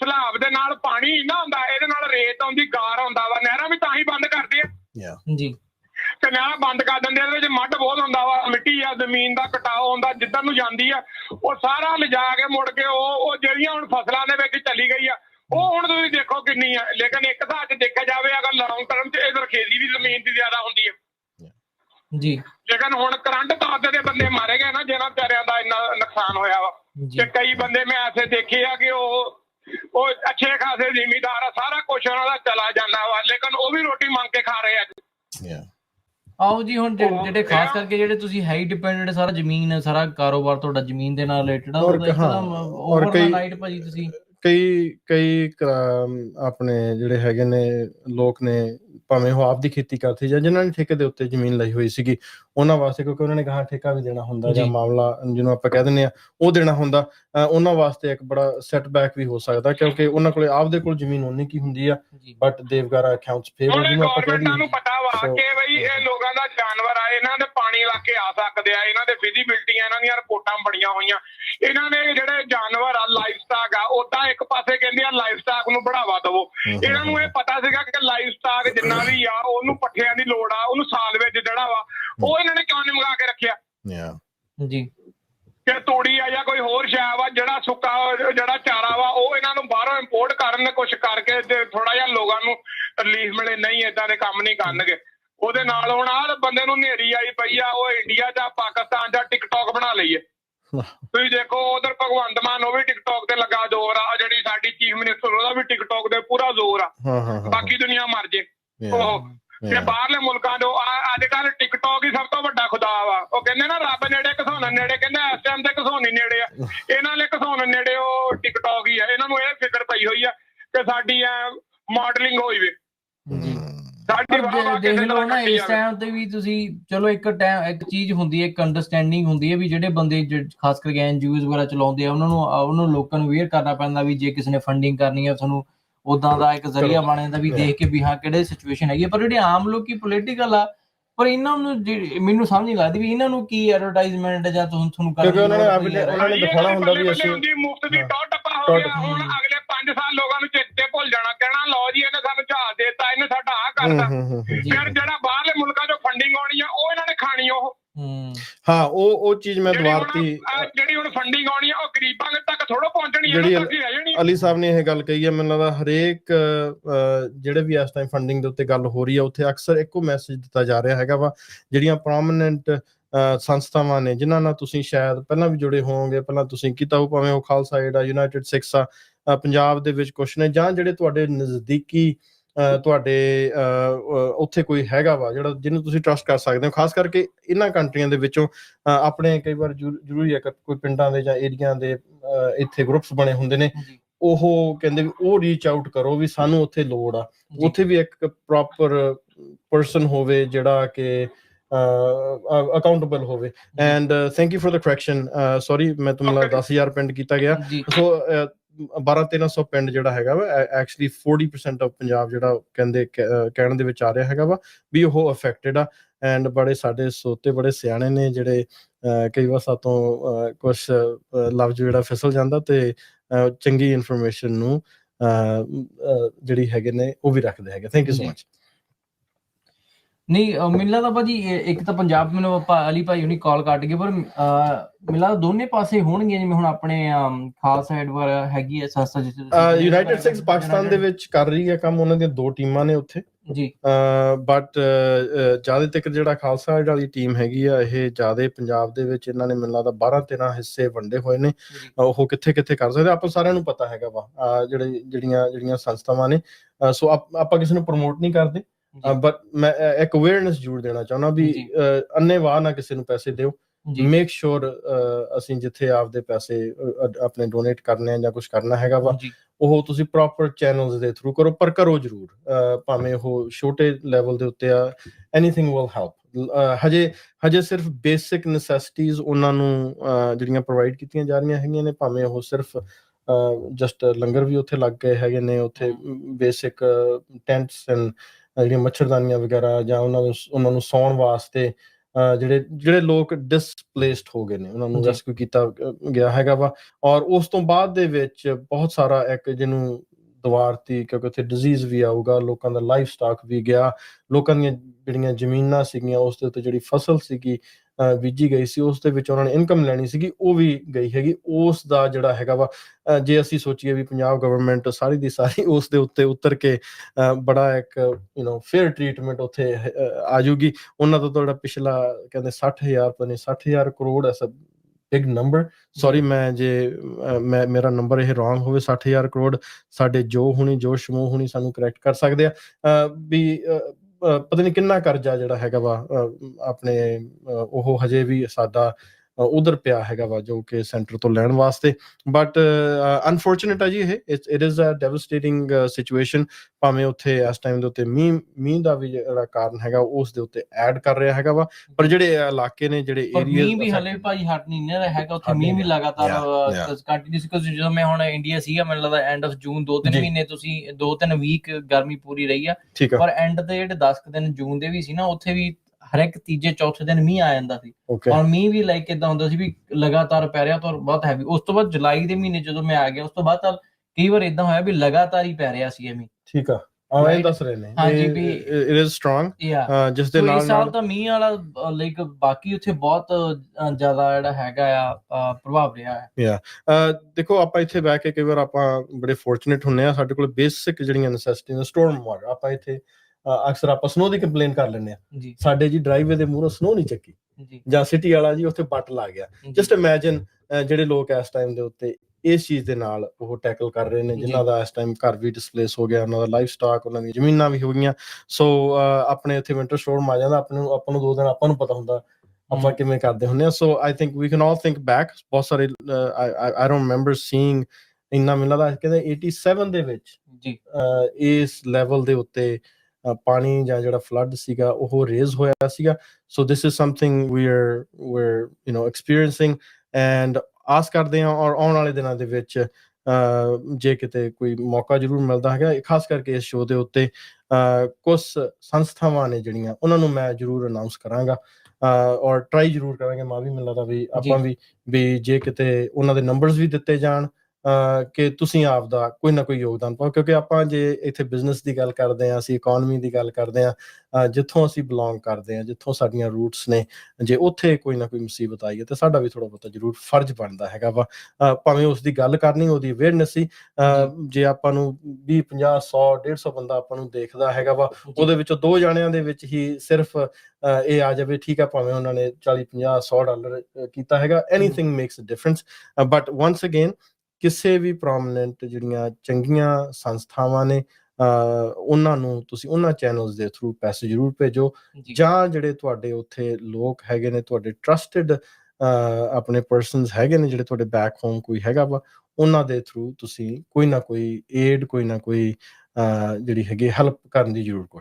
ਸਲਾਬ ਦੇ ਨਾਲ ਪਾਣੀ ਨਾ ਹੁੰਦਾ ਇਹਦੇ ਨਾਲ ਰੇਤ ਆਉਂਦੀ ਗਾਰ ਆਉਂਦਾ ਵਾ ਨਹਿਰਾਂ ਵੀ ਤਾਂ ਹੀ ਬੰਦ ਕਰਦੇ ਆ. ਜੀ। ਤੇ ਨਹਿਰਾਂ ਬੰਦ ਕਰ ਦਿੰਦੇ ਆ ਇਹਦੇ ਵਿੱਚ ਮੱਡ ਬਹੁਤ ਹੁੰਦਾ ਵਾ ਮਿੱਟੀ ਆ ਜ਼ਮੀਨ ਦਾ ਕਟਾਓ ਹੁੰਦਾ ਜਿੱਧਰ ਨੂੰ ਜਾਂਦੀ ਆ ਉਹ ਸਾਰਾ ਲਿਜਾ ਕੇ ਮੁੜ ਕੇ ਉਹ ਉਹ ਜਿਹੜੀਆਂ ਹੁਣ ਫਸਲਾਂ ਦੇ ਵਿੱਚ ਚੱਲੀ ਗਈ ਆ ਉਹ ਹੁਣ ਤੁਸੀਂ ਦੇਖੋ ਕਿੰਨੀ ਆ ਲੇਕਿਨ ਇੱਕ ਹਿਸਾਬ 'ਚ ਦੇਖਿਆ ਜਾਵੇ ਅਗਰ ਲੌਂਗ ਟਰਮ 'ਚ ਇਧਰ ਖੇਤੀ ਵੀ ਜ਼ਮੀਨ ਦੀ ਜ਼ਿਆਦਾ ਹੁੰਦੀ ਆ। ਜੀ। ਲੇਕਿਨ ਹੁਣ ਕਰੰਟ ਤੌਰ ਤੇ ਬੰਦੇ ਮਾਰੇ ਗਏ ਨਾ ਜਿਹਨਾਂ ਵਿਚਾਰਿਆਂ ਦਾ ਇੰਨਾ ਨੁਕਸਾਨ ਹੋਇਆ ਵਾ। ਤੇ ਕਈ ਬੰਦੇ ਮੈਂ ਐਸੇ ਦੇਖੇ ਆ ਕਿ ਉਹ ਉਹ ਅੱਛੇ ਖਾਸੇ ਜ਼ਿਮੀਦਾਰ ਆ ਸਾਰਾ ਕੁਝ ਉਹਨਾਂ ਦਾ ਚਲਾ ਜਾਂਦਾ ਵਾ ਲੇਕਿਨ ਉਹ ਵੀ ਰੋਟੀ ਮੰਗ ਕੇ ਖਾ ਰਹੇ ਆ। Yeah. ਆਓ ਜੀ ਹੁਣ ਜਿਹੜੇ ਖਾਸ ਕਰਕੇ ਜਿਹੜੇ ਤੁਸੀਂ ਹਾਈ ਡਿਪੈਂਡੈਂਟ ਸਾਰਾ ਜ਼ਮੀਨ ਹੈ ਸਾਰਾ ਕਾਰੋਬਾਰ ਤੁਹਾਡਾ ਜ਼ਮੀਨ ਦੇ ਨਾਲ ਰਿਲੇਟਡ ਆ ਔਰ ਕਈ- ਨਾਈਟ ਭਾਜੀ ਤੁਸੀਂ। ਕਈ ਕਈ ਆਪਣੇ ਜਿਹੜੇ ਹੈਗੇ ਨੇ ਲੋਕ ਨੇ ਭਾਵੇਂ ਉਹ ਆਪ ਦੀ ਖੇਤੀ ਕਰਦੇ ਜਾਂ ਜਿਨ੍ਹਾਂ ਨੇ ਠੇਕੇ ਦੇ ਉੱਤੇ ਜ਼ਮੀਨ ਲਈ ਹੋਈ ਸੀਗੀ ਉਹਨਾਂ ਵਾਸਤੇ ਕਿਉਂਕਿ ਉਹਨਾਂ ਨੇ ਕਹਾ ਠੇਕਾ ਵੀ ਦੇਣਾ ਹੁੰਦਾ ਜਾਂ। ਮਾਮਲਾ ਜਿਹਨੂੰ ਆਪਾਂ ਕਹਿ ਦਿੰਦੇ ਆ ਉਹ ਦੇਣਾ ਹੁੰਦਾ ਉਹਨਾਂ ਵਾਸਤੇ ਇੱਕ ਬੜਾ ਸੈਟਬੈਕ ਵੀ ਹੋ ਸਕਦਾ ਕਿਉਂਕਿ ਉਹਨਾਂ ਕੋਲੇ ਆਪਦੇ ਕੋਲ ਜ਼ਮੀਨ ਉਨੀ ਕੀ ਹੁੰਦੀ ਆ ਬਟ ਦੇਵਗਾਰਾ ਅਕਾਊਂਟਸ ਫੇਰ ਹੁਣ ਜਿਹਨੂੰ ਆਪਾਂ ਕਹਿ ਦਈਏ So- ਕਿ ਬਈ ਇਹ ਲੋਕਾਂ ਦਾ ਜਾਨਵਰ ਆ ਇਹਨਾਂ ਦੇ ਪਾਣੀ ਇਲਾਕੇ ਆ ਸਕਦੇ ਆ ਇਹਨਾਂ ਦੇ ਫਿਜ਼ੀਬਿਲਟੀ ਇਹਨਾਂ ਦੀਆਂ ਰਿਪੋਰਟਾਂ ਬੜੀਆਂ ਹੋਈਆਂ। ਇਹਨਾਂ ਨੇ ਜਿਹੜੇ ਜਾਨਵਰ ਆ ਲਾਈਫ ਸਟਾਕ ਆ ਉਦਾਂ ਇੱਕ ਪਾਸੇ ਕਹਿੰਦੇ ਆ ਲਾਈਫ ਸਟਾਕ ਨੂੰ ਬੜਾਵਾ ਦਿਵੋ। ਇਹਨਾਂ ਨੂੰ ਇਹ ਪਤਾ ਸੀਗਾ ਕਿ ਲਾਈਫ ਸਟਾਕ ਜਿੰਨਾ ਵੀ ਆ ਉਹਨੂੰ ਪੱਠਿਆਂ ਦੀ ਲੋੜ ਆ ਉਹਨੂੰ ਸਾਲ ਵਿੱਚ ਜਿਹੜਾ ਵਾ ਉਹ ਇਹਨਾਂ ਨੇ ਕਿਉਂ ਨਹੀਂ ਮੰਗਾ ਕੇ ਰੱਖਿਆ. ਜੀ। ਕਿ ਤੂੜੀ ਆ ਜਾਂ ਕੋਈ ਹੋਰ ਸ਼ੈ ਵਾ ਜਿਹੜਾ ਸੁੱਕਾ ਜਿਹੜਾ ਚਾਰਾ ਵਾ ਕੁਛ ਕਰਕੇ ਤੇ ਥੋੜਾ ਜਿਹਾ ਲੋਕਾਂ ਨੂੰ ਰਿਲੀਫ ਮਿਲੇ ਨਹੀਂ ਇਦਾਂ ਦੇ ਕੰਮ ਨਹੀਂ ਕਰਨਗੇ। ਉਹਦੇ ਨਾਲ ਹੁਣ ਆਹ ਬੰਦੇ ਨੂੰ ਨੇਰੀ ਆਈ ਪਈ ਆ ਉਹ ਇੰਡੀਆ ਜਾਂ ਪਾਕਿਸਤਾਨ ਜਾਂ ਟਿਕਟੌਕ ਬਣਾ ਲਈਏ। ਤੁਸੀਂ ਦੇਖੋ ਉਧਰ ਭਗਵੰਤ ਮਾਨ ਉਹ ਵੀ ਟਿਕਟੌਕ ਤੇ ਲੱਗਾ ਜ਼ੋਰ ਆ ਜਿਹੜੀ ਸਾਡੀ ਚੀਫ ਮਿਨਿਸਟਰ ਉਹਦਾ ਵੀ ਟਿਕਟੌਕ ਤੇ ਪੂਰਾ ਜ਼ੋਰ ਆ। ਬਾਕੀ ਦੁਨੀਆ ਮਰ ਜੇ. ਉਹ ਤੇ. ਬਾਹਰਲੇ ਮੁਲਕਾਂ ਤੋਂ ਅੱਜ ਕੱਲ ਟਿਕਟੌਕ ਹੀ ਸਭ ਤੋਂ ਵੱਡਾ ਖੁਦਾ ਵਾ ਉਹ ਕਹਿੰਦੇ ਨਾ ਰੱਬ ਨੇੜੇ ਘਸੋਣ ਨੇੜੇ ਕਹਿੰਦਾ ਇਸ ਟਾਈਮ ਤੇ ਘਸੋਣੀ ਨੇੜੇ ਆ। ਇਹਨਾਂ ਲਈ ਘਸੋਣ ਨੇੜੇ ਉਹ ਟਿਕਟੌਕ ਹੀ ਆ। ਇਹਨਾਂ ਨੂੰ ਇਹ ਫਿਕਰ ਪਈ ਹੋਈ ਆ ਕਿ ਸਾਡੀ ਐ ਮਾਡਲਿੰਗ ਹੋਈ ਵੇ ਸਾਡੀ ਦੇ- ਦੇਖ ਲਓ ਨਾ ਇਸ। ਟਾਈਮ ਤੇ ਵੀ ਤੁਸੀਂ ਚਲੋ ਇੱਕ ਟਾਈਮ ਇੱਕ ਚੀਜ਼ ਹੁੰਦੀ ਹੈ ਇੱਕ ਅੰਡਰਸਟੈਂਡਿੰਗ ਹੁੰਦੀ ਹੈ ਵੀ ਜਿਹੜੇ ਬੰਦੇ ਖਾਸ ਕਰਕੇ ਐਨਜੀਓਜ਼ ਵਗੈਰਾ ਚਲਾਉਂਦੇ ਆ ਉਹਨਾਂ ਨੂੰ ਉਹਨਾਂ ਨੂੰ ਲੋਕਾਂ ਨੂੰ ਵੇਅਰ ਕਰਨਾ ਪੈਂਦਾ ਵੀ ਜੇ ਕਿਸੇ ਨੇ ਫੰਡਿੰਗ ਕਰਨੀ ਹੈ ਤੁਹਾਨੂੰ ਉਦਾਂ ਦਾ ਇੱਕ ਜ਼ਰੀਆ ਬਣ ਜਾਂਦਾ ਵੀ. ਦੇਖ ਕੇ ਵੀ ਹਾਂ ਕਿਹੜੇ ਸਿਚੁਏਸ਼ਨ ਹੈਗੀ ਹੈ। ਪਰ ਜਿਹੜੇ ਆਮ ਲੋਕੀ ਪੋਲੀਟੀਕਲ ਆ ਪਰ ਇਹਨਾਂ ਨੂੰ ਮੈਨੂੰ ਸਮਝ ਨਹੀਂ ਲੱਗਦੀ ਵੀ ਇਹਨਾਂ ਨੂੰ ਕੀ ਐਡਵਰਟਾਈਜ਼ਮੈਂਟ ਜਾਂ ਤੁਹਾਨੂੰ ਤੁਹਾਨੂੰ ਕਰਨ ਕਿਉਂਕਿ ਉਹਨਾਂ ਨੇ ਦੀ ਉਹਨਾਂ ਨੇ ਦਿਖਾਉਣਾ ਹੁੰਦਾ ਵੀ ਅਸੀਂ- ਮੁਫਤ ਦੀ ਹਾਂ। ਟੌ ਟੱਪਾ ਹੋ ਗਿਆ। ਹੁਣ ਅਗਲੇ 5 ਸਾਲ ਲੋਕਾਂ ਨੂੰ ਚੇਤੇ ਭੁੱਲ ਜਾਣਾ ਕਹਿਣਾ ਲਓ ਜੀ ਇਹਨੇ ਸਾਨੂੰ ਜਹਾਜ਼ ਦੇਤਾ ਇਹਨੇ ਸਾਡਾ ਆ ਕਰਤਾ। ਫਿਰ ਜਿਹੜਾ ਬਾਹਰਲੇ ਮੁਲਕਾਂ ਚੋਂ ਫੰਡਿੰਗ ਆਉਣੀ ਆ ਉਹ ਇਹਨਾਂ ਨੇ ਖਾਣੀ ਉਹ ਹੂੰ ਉਹ ਉਹ ਚੀਜ਼ ਮੈਂ ਜਿਹੜੀ ਦੁਬਾਰਤੀ ਜਿਹੜੀ ਹੁਣ ਫੰਡਿੰਗ ਆਉਣੀ ਆ ਉਹ ਗਰੀਬਾਂ ਤੱਕ ਥੋੜਾ ਪਹੁੰਚਣੀ ਜਿਹੜੀ ਹੀ ਰਹਿ ਜਾਣੀ ਆ। ਅਲੀ ਸਾਹਿਬ ਨੇ ਇਹ ਗੱਲ ਕਹੀ ਹੈ ਮੈਨੂੰ ਲੱਗਦਾ ਹਰੇਕ ਜਿਹੜੇ ਵੀ ਇਸ ਟਾਈਮ ਫੰਡਿੰਗ ਦੇ ਉੱਤੇ ਗੱਲ ਹੋ ਰਹੀ ਹੈ ਉੱਥੇ ਅਕਸਰ ਇੱਕੋ ਮੈਸੇਜ ਦਿੱਤਾ ਜਾ ਰਿਹਾ ਹੈਗਾ ਵਾ ਜਿਹੜੀਆਂ ਪ੍ਰੋਮਿਨੈਂਟ ਸੰਸਥਾਵਾਂ ਨੇ ਜਿਨ੍ਹਾਂ ਨਾਲ ਤੁਸੀਂ ਸ਼ਾਇਦ ਪਹਿਲਾਂ ਵੀ ਜੁੜੇ ਹੋਵੋਗੇ ਪਹਿਲਾਂ ਤੁਸੀਂ ਕੀਤਾ ਹੋ ਭਾਵੇਂ ਉਹ ਖਾਲਸਾ ਏਡ ਆ ਯੂਨਾਈਟਿਡ ਆ ਅਹ, ਪੰਜਾਬ ਦੇ ਵਿੱਚ ਕੁਛ ਨੇ ਜਾਂ ਜਿਹੜੇ ਤੁਹਾਡੇ ਨਜ਼ਦੀਕੀ ਤੁਹਾਡੇ ਉੱਥੇ ਕੋਈ ਹੈਗਾ ਵਾ ਜਿਹੜਾ ਜਿਹਨੂੰ ਤੁਸੀਂ ਟਰਸਟ ਕਰ ਸਕਦੇ ਹੋ? ਖਾਸ ਕਰਕੇ ਇਹਨਾਂ ਕੰਟਰੀਆਂ ਦੇ ਵਿੱਚੋਂ ਆਪਣੇ ਕਈ ਵਾਰ ਜ਼ਰੂ- ਜ਼ਰੂਰੀ ਹੈ ਕਿ ਕੋਈ ਪਿੰਡਾਂ ਦੇ ਜਾਂ ਏਰੀਆ ਦੇ ਇੱਥੇ ਗਰੁੱਪਸ ਬਣੇ ਹੁੰਦੇ ਨੇ। ਉਹ ਕਹਿੰਦੇ ਵੀ ਉਹ ਰੀਚ ਆਊਟ ਕਰੋ ਵੀ ਸਾਨੂੰ ਉੱਥੇ ਲੋੜ ਆ। ਉੱਥੇ ਵੀ ਇੱਕ ਪ੍ਰੋਪਰ ਪਰਸਨ ਹੋਵੇ ਜਿਹੜਾ ਕਿ ਅਕਾਊਂਟੇਬਲ ਹੋਵੇ। And thank you for the correction sorry ਮੈਂ ਤੁਹਾਨੂੰ Okay. 10000 ਪਿੰਡ ਕੀਤਾ ਗਿਆ। ਸੋ 12 1300 ਪਿੰਡ ਜਿਹੜਾ ਹੈਗਾ ਵਾ ਐਕਚੁਅਲੀ 40% ਆਫ ਪੰਜਾਬ ਜਿਹੜਾ ਕਹਿੰਦੇ ਕਹਿਣ ਦੇ ਵਿੱਚ ਆ ਰਿਹਾ ਹੈਗਾ ਵਾ ਵੀ ਉਹ ਅਫੈਕਟਡ ਆ ਐਂਡ ਬੜੇ ਸਾਡੇ ਸੋਤੇ ਬੜੇ ਸਿਆਣੇ ਨੇ ਜਿਹੜੇ ਕਈ ਵਾਰ ਸਾਤੋਂ ਕੁਝ ਲਫ਼ਜ਼ ਜਿਹੜਾ ਫਿਸਲ ਜਾਂਦਾ ਤੇ ਚੰਗੀ ਇਨਫੋਰਮੇਸ਼ਨ ਨੂੰ ਜਿਹੜੀ ਹੈਗੇ ਨੇ ਉਹ ਵੀ ਰੱਖਦੇ ਹੈਗੇ ਥੈਂਕ ਯੂ ਸੋ। ਮਚ ਨਹੀਂ ਅਹ ਮੈਨੂੰ ਲੱਗਦਾ ਭਾਜੀ ਇਹ- ਇੱਕ ਤਾਂ ਪੰਜਾਬ ਮੈਨੂੰ ਆਪਾਂ ਅਲੀ ਭਾਈ ਹੁਣੀ ਕਾਲ ਕੱਟ ਗਏ ਪਰ ਅਹ, ਮੈਨੂੰ ਲੱਗਦਾ ਦੋਨੇ ਪਾਸੇ ਹੋਣਗੀਆਂ ਜਿਵੇਂ ਹੁਣ ਆਪਣੇ ਅਮ, ਖਾਲਸਾ ਸਾਈਡ ਵਾਰ ਹੈਗੀ ਹੈ ਜਿੱਥੇ ਯੂਨਾਈਟਿਡ ਸਿਕਸ ਪਾਕਿਸਤਾਨ ਦੇ ਵਿੱਚ ਕਰ ਰਹੀ ਹੈ ਕੰਮ ਉਹਨਾਂ ਦੀਆਂ ਦੋ ਟੀਮਾਂ ਨੇ ਉੱਥੇ ਜੀ ਬਟ ਜ਼ਿਆਦਾ ਤੱਕ ਜਿਹੜਾ ਖਾਲਸਾ ਏਡ ਵਾਲੀ ਟੀਮ ਹੈਗੀ ਆ ਇਹ ਜ਼ਿਆਦਾ ਪੰਜਾਬ ਦੇ ਵਿੱਚ ਇਹਨਾਂ ਨੇ ਮੈਨੂੰ ਲੱਗਦਾ 12 13 ਹਿੱਸੇ ਵੰਡੇ ਹੋਏ ਨੇ ਜੀ। ਅਹ ਉਹ ਕਿੱਥੇ ਕਿੱਥੇ ਕਰ ਸਕਦੇ ਆਪਾਂ ਸਾਰਿਆਂ ਨੂੰ ਪਤਾ ਹੈਗਾ ਵਾ ਅਹ ਜਿਹੜੇ ਜਿਹੜੀਆਂ ਜਿਹੜੀਆਂ ਸੰਸਥਾਵਾਂ ਨੇ ਸੋ ਆਪ- ਕਿਸੇ ਨੂੰ ਪ੍ਰਮੋਟ ਨਹੀਂ ਕਰਦੇ। ਬਟ ਮੈਂ ਇੱਕ ਅਵੇਅਰਨੈਸ ਜੋੜ ਦੇਣਾ ਚਾਹੁੰਦਾ ਵੀ। ਅੰਨੇਵਾਹ ਨਾ ਕਿਸੇ ਨੂੰ ਪੈਸੇ ਦਿਓ। ਮੇਕ ਸ਼ੋਰ ਅਸੀਂ ਜਿੱਥੇ ਆਪਦੇ ਪੈਸੇ ਆਪਣੇ ਡੋਨੇਟ ਕਰਨੇ ਆ ਜਾਂ ਕੁਝ ਕਰਨਾ ਹੈਗਾ ਵਾ ਉਹ ਤੁਸੀਂ ਪ੍ਰੋਪਰ ਚੈਨਲਸ ਦੇ ਥਰੂ ਕਰੋ ਪਰ ਕਰੋ ਜਰੂਰ। ਭਾਵੇਂ ਉਹ ਛੋਟੇ ਲੈਵਲ ਦੇ ਉੱਤੇ ਆ ਐਨੀਥਿੰਗ ਵਿਲ ਹੈਲਪ ਹਜੇ ਹਜੇ ਸਿਰਫ ਬੇਸਿਕ ਨੈਸੈਸਿਟੀਜ਼ ਉਹਨਾਂ ਨੂੰ ਜਿਹੜੀਆਂ ਪ੍ਰੋਵਾਈਡ ਕੀਤੀਆਂ ਜਾ ਰਹੀਆਂ ਹੈਗੀਆਂ ਨੇ ਭਾਵੇਂ ਉਹ ਸਿਰਫ ਜਸਟ ਲੰਗਰ ਵੀ ਉੱਥੇ ਲੱਗ ਗਏ ਹੈਗੇ ਨੇ ਉੱਥੇ ਬੇਸਿਕ ਟੈਂਟਸ ਐਂਡ ਜਿਹੜੀਆਂ ਮੱਛਰਦਾਨੀਆਂ ਵਗੈਰਾ ਜਾਂ ਉਹਨਾਂ ਨੂੰ ਉਹਨਾਂ ਨੂੰ ਸੌਣ ਵਾਸਤੇ ਜਿਹੜੇ ਜਿਹੜੇ ਲੋਕ ਡਿਸਪਲੇਸਡ ਹੋ ਗਏ ਨੇ ਉਹਨਾਂ ਨੂੰ। ਰੈਸਕਿਊ ਕੀਤਾ ਗਿਆ ਹੈਗਾ ਵਾ ਔਰ ਉਸ ਤੋਂ ਬਾਅਦ ਦੇ ਵਿੱਚ ਬਹੁਤ ਸਾਰਾ ਇੱਕ ਜਿਹਨੂੰ ਦੁਆਰਤੀ ਕਿਉਂਕਿ ਉੱਥੇ ਡਿਜ਼ੀਜ਼ ਵੀ ਆਊਗਾ ਲੋਕਾਂ ਦਾ ਲਾਈਫ ਸਟਾਕ ਵੀ ਗਿਆ ਲੋਕਾਂ ਦੀਆਂ ਜਿਹੜੀਆਂ ਜ਼ਮੀਨਾਂ ਸੀਗੀਆਂ ਉਸ ਦੇ ਉੱਤੇ ਜਿਹੜੀ ਫਸਲ ਸੀਗੀ ਬੀਜੀ ਗਈ ਸੀ ਉਸ ਦੇ ਵਿੱਚ ਉਹਨਾਂ ਨੇ ਇਨਕਮ ਲੈਣੀ ਸੀਗੀ ਉਹ ਵੀ ਗਈ ਹੈਗੀ ਉਸ ਦਾ ਜਿਹੜਾ ਹੈਗਾ ਵਾ ਜੇ ਅਸੀਂ ਸੋਚੀਏ ਵੀ ਪੰਜਾਬ ਗਵਰਨਮੈਂਟ ਸਾਰੀ ਦੀ ਸਾਰੀ ਉਸ ਦੇ ਉੱਤੇ ਉਤਰ ਕੇ ਬੜਾ ਇੱਕ ਯੂ نو ਫੇਅਰ ਟ੍ਰੀਟਮੈਂਟ ਉੱਥੇ ਅਹ, ਉਹਨਾਂ ਦਾ ਤਾਂ ਪਿਛਲਾ ਕਹਿੰਦੇ 60000 ਪਤਾ ਨਹੀਂ 60000 ਕਰੋੜ ਐਸਾ ਬਿਗ ਨੰਬਰ ਸੌਰੀ ਮੈਂ ਜੇ ਮੈਂ ਮੇਰਾ ਨੰਬਰ ਇਹ ਰੋਂਗ ਹੋਵੇ 60000 ਕਰੋੜ ਸਾਡੇ ਜੋ ਹੁਣੀ ਜੋ ਸਮੂਹ ਹੁਣੀ ਸਾਨੂੰ ਕਰੈਕਟ ਕਰ ਸਕਦੇ ਆ। ਵੀ ਪਤਾ ਨਹੀਂ ਕਿੰਨਾ ਕਰਜ਼ਾ ਜਿਹੜਾ ਹੈਗਾ ਵਾ ਅਹ, ਆਪਣੇ ਉਹ ਹਜੇ ਵੀ ਸਾਡਾ ਉਧਰ ਪਿਆ ਹੈਗਾ ਵਾ ਜੋ ਕਿ ਸੈਂਟਰ ਤੋਂ ਲੈਣ ਵਾਸਤੇ। ਬਟ ਅਨਫੋਰਚੂਨੇਟ ਹੈ ਜੀ ਇਹ। It is a devastating situation ਭਾਵੇਂ ਉੱਥੇ ਇਸ ਟਾਈਮ ਦੇ ਉੱਤੇ ਮੀਂਹ ਮੀਂਹ ਦਾ ਵੀ ਜਿਹੜਾ ਕਾਰਨ ਹੈਗਾ ਉਸ ਦੇ ਉੱਤੇ ਐਡ ਕਰ ਰਿਹਾ ਹੈਗਾ ਵਾ। ਪਰ ਜਿਹੜੇ ਇਲਾਕੇ ਨੇ ਜਿਹੜੇ ਏਰੀਆ ਮੀਂਹ ਵੀ ਹਲੇ ਭਾਈ ਹਟ ਨਹੀਂ ਨਾ ਰਿਹਾ ਹੈਗਾ। ਉੱਥੇ ਮੀਂਹ ਵੀ ਲਗਾਤਾਰ. ਕੰਟੀਨਿਊਸ ਕਿਉਂਕਿ ਜਦੋਂ ਮੈਂ ਹੁਣ ਇੰਡੀਆ ਸੀਗਾ ਮੈਨੂੰ ਲੱਗਦਾ ਐਂਡ ਆਫ ਜੂਨ ਦੋ ਤਿੰਨ ਜੀ। ਮਹੀਨੇ ਤੁਸੀਂ ਦੋ ਤਿੰਨ ਵੀਕ ਗਰਮੀ ਪੂਰੀ ਰਹੀ ਆ। ਪਰ ਐਂਡ ਦੇ ਜਿਹੜੇ 10 ਕੁ ਦਿਨ ਜੂਨ ਦੇ ਵੀ ਸੀ ਨਾ ਉੱਥੇ ਵੀ ਹਰ ਇੱਕ ਤੀਜੇ ਚੌਥੇ ਦਿਨ ਮੀਂਹ ਆ ਜਾਂਦਾ ਸੀ। ਔਰ ਮੀਂਹ ਵੀ ਲਾਈਕ ਇਦਾਂ ਹੁੰਦਾ ਸੀ ਵੀ ਲਗਾਤਾਰ ਪੈ ਰਿਹਾ ਤਾਂ ਬਹੁਤ ਹੈਵੀ ਉਸ ਤੋਂ ਬਾਅਦ ਜੁਲਾਈ ਦੇ ਮਹੀਨੇ ਜਦੋਂ ਮੈਂ ਆ ਗਿਆ ਉਸ ਤੋਂ ਬਾਅਦ ਤਾਂ ਕਈ ਵਾਰ ਇਦਾਂ ਹੋਇਆ ਵੀ ਲਗਾਤਾਰ ਹੀ ਪੈ ਰਿਹਾ ਸੀ ਇਹ ਮੀਂਹ। ਠੀਕ ਆ। ਆ ਇਹ. ਦੱਸ ਰਹੇ ਨੇ। ਹਾਂਜੀ, ਵੀ- ਇਟ ਇਜ਼ ਸਟਰੋਂਗ ਯਾ ਜਿਸ ਦੇ ਨਾਲ ਇਸ ਨਾਲ ਤਾਂ ਮੀਂਹ ਵਾਲਾ ਲਾਈਕ ਬਾਕੀ ਉੱਥੇ ਬਹੁਤ ਜ਼ਿਆਦਾ ਜਿਹੜਾ ਹੈਗਾ ਆ ਪ੍ਰਭਾਵ ਰਿਹਾ ਹੈ। ਅਹ ਦੇਖੋ ਆਪਾਂ ਇੱਥੇ ਬਹਿ ਕੇ ਕਈ ਵਾਰ ਆਪਾਂ ਬੜੇ ਫੋਰਚੂਨੇਟ ਹੁੰਨੇ ਆ ਸਾਡੇ ਕੋਲ ਬੇਸਿਕ ਜਿਹੜੀਆਂ ਨੈਸੈਸਿਟੀ ਨੇ ਸਟੋਰਮ ਵਾਟਰ ਆਪਾਂ ਇੱਥੇ ਅਕਸਰ ਆਪਾਂ ਸਨੋ ਦੀ ਕੰਪਲੇਨ ਕਰ ਲੈਂਦੇ ਆ ਜੀ। ਸਾਡੇ ਜੀ ਡਰਾਈਵੇ ਦੇ ਮੂਹਰੋਂ ਸਨੋ ਨਹੀਂ ਚੱਕੀ। ਜੀ। ਜਾਂ ਸਿਟੀ ਵਾਲਾ ਜੀ ਉੱਥੇ ਬੱਟ ਲਾ ਗਿਆ। ਜਸਟ ਇਮੇਜਿਨ ਜਿਹੜੇ ਲੋਕ ਇਸ ਟਾਈਮ ਦੇ ਉੱਤੇ ਇਸ ਚੀਜ਼ ਦੇ ਨਾਲ ਉਹ ਟੈਕਲ ਕਰ ਰਹੇ ਨੇ। ਜਿਨ੍ਹਾਂ ਦਾ ਇਸ ਟਾਈਮ ਘਰ ਵੀ ਡਿਸਪਲੇਸ ਹੋ ਗਿਆ ਉਹਨਾਂ ਦਾ ਲਾਈਫ ਸਟਾਕ ਉਹਨਾਂ ਦੀਆਂ ਜ਼ਮੀਨਾਂ ਵੀ ਹੋ ਗਈਆਂ। ਸੋ ਆਪਣੇ ਇੱਥੇ ਵਿੰਟਰ ਸਟੋਰਮ ਆ ਜਾਂਦਾ ਆਪਾਂ ਨੂੰ ਆਪਾਂ ਨੂੰ ਦੋ ਦਿਨ ਆਪਾਂ ਨੂੰ ਪਤਾ ਹੁੰਦਾ ਆਪਾਂ ਕਿਵੇਂ ਕਰਦੇ ਹੁੰਦੇ ਆ so I think we can all think back ਬਹੁਤ ਸਾਰੇ ਆਈ ਡੋਨਟ ਰਿਮੈਂਬਰ ਸੀਇੰਗ ਇੰਨਾ ਮੈਨੂੰ ਲੱਗਦਾ ਕਹਿੰਦੇ 87 ਦੇ ਵਿੱਚ ਜੀ। ਇਸ ਲੈਵਲ ਦੇ ਉੱਤੇ ਪਾਣੀ ਜਾਂ ਜਿਹੜਾ ਫਲੱਡ ਸੀਗਾ ਉਹ ਰੇਜ਼ ਹੋਇਆ ਸੀਗਾ। So this is something we are we are you know experiencing and ਆਸ ਕਰਦੇ ਹਾਂ ਔਰ ਆਉਣ ਵਾਲੇ ਦਿਨਾਂ ਦੇ ਵਿੱਚ ਜੇ ਕਿਤੇ ਕੋਈ ਮੌਕਾ ਜ਼ਰੂਰ ਮਿਲਦਾ ਹੈਗਾ ਖਾਸ ਕਰਕੇ ਇਸ ਸ਼ੋਅ ਦੇ ਉੱਤੇ ਕੁਝ ਸੰਸਥਾਵਾਂ ਨੇ ਜਿਹੜੀਆਂ ਉਹਨਾਂ ਨੂੰ ਮੈਂ ਜ਼ਰੂਰ ਅਨਾਉਂਸ ਕਰਾਂਗਾ ਔਰ ਟਰਾਈ ਜ਼ਰੂਰ ਕਰਾਂਗੇ ਮੈਂ ਵੀ ਮੈਨੂੰ ਲੱਗਦਾ ਵੀ ਆਪਾਂ ਵੀ ਵੀ ਜੇ ਕਿਤੇ ਉਹਨਾਂ ਦੇ ਨੰਬਰਸ ਵੀ ਦਿੱਤੇ ਜਾਣ ਕਿ ਤੁਸੀਂ ਆਪ ਦਾ ਕੋਈ ਨਾ ਕੋਈ ਯੋਗਦਾਨ ਪਾਓ ਕਿਉਂਕਿ ਆਪਾਂ ਜੇ ਇੱਥੇ ਬਿਜ਼ਨਸ ਦੀ ਗੱਲ ਕਰਦੇ ਆ ਅਸੀਂ ਇਕਨੋਮੀ ਦੀ ਗੱਲ ਕਰਦੇ ਆ ਜਿੱਥੋਂ ਅਸੀਂ ਬਿਲੋਂਗ ਕਰਦੇ ਆ ਜਿੱਥੋਂ ਸਾਡੀਆਂ ਰੂਟਸ ਨੇ ਜੇ ਉੱਥੇ ਕੋਈ ਨਾ ਕੋਈ ਮੁਸੀਬਤ ਆਈ ਹੈ ਤੇ ਸਾਡਾ ਵੀ ਥੋੜਾ ਬਹੁਤਾ ਜ਼ਰੂਰ ਫਰਜ਼ ਬਣਦਾ ਹੈਗਾ ਵਾ। ਭਾਵੇਂ ਉਸ ਦੀ ਗੱਲ ਕਰਨੀ ਉਹਦੀ ਅਵੇਅਰਨੈਸ ਸੀ ਜੇ। ਆਪਾਂ ਨੂੰ 20 50 100 150 ਬੰਦਾ ਆਪਾਂ ਨੂੰ ਦੇਖਦਾ ਹੈਗਾ ਵਾ ਉਹਦੇ ਵਿੱਚੋਂ ਦੋ ਜਾਣਿਆਂ ਦੇ ਵਿੱਚ ਹੀ ਸਿਰਫ ਇਹ ਆ ਜਾਵੇ ਠੀਕ ਆ ਭਾਵੇਂ ਉਹਨਾਂ ਨੇ 40 50 100 ਡਾਲਰ ਕੀਤਾ ਹੈਗਾ anything makes a difference but once again ਕਿਸੇ ਵੀ ਪ੍ਰੋਮਿਨੈਂਟ ਜਿਹੜੀਆਂ ਚੰਗੀਆਂ ਸੰਸਥਾਵਾਂ ਨੇ ਉਹਨਾਂ ਨੂੰ ਤੁਸੀਂ ਉਹਨਾਂ ਚੈਨਲਸ ਦੇ ਥਰੂ ਪੈਸੇ ਜ਼ਰੂਰ ਭੇਜੋ ਜੀ। ਜਿਹੜੇ ਤੁਹਾਡੇ ਉੱਥੇ ਲੋਕ ਹੈਗੇ ਨੇ ਤੁਹਾਡੇ ਟਰਸਟਡ ਆਪਣੇ ਪਰਸਨਸ ਹੈਗੇ ਨੇ ਜਿਹੜੇ ਤੁਹਾਡੇ ਬੈਕ ਹੋਮ ਕੋਈ ਹੈਗਾ ਵਾ ਉਹਨਾਂ ਦੇ ਥਰੂ ਤੁਸੀਂ ਕੋਈ ਨਾ ਕੋਈ ਏਡ ਕੋਈ ਨਾ ਕੋਈ ਜਿਹੜੀ ਹੈਗੀ ਹੈਲਪ ਕਰਨ ਦੀ ਜ਼ਰੂਰ ਕੋਸ਼ਿਸ਼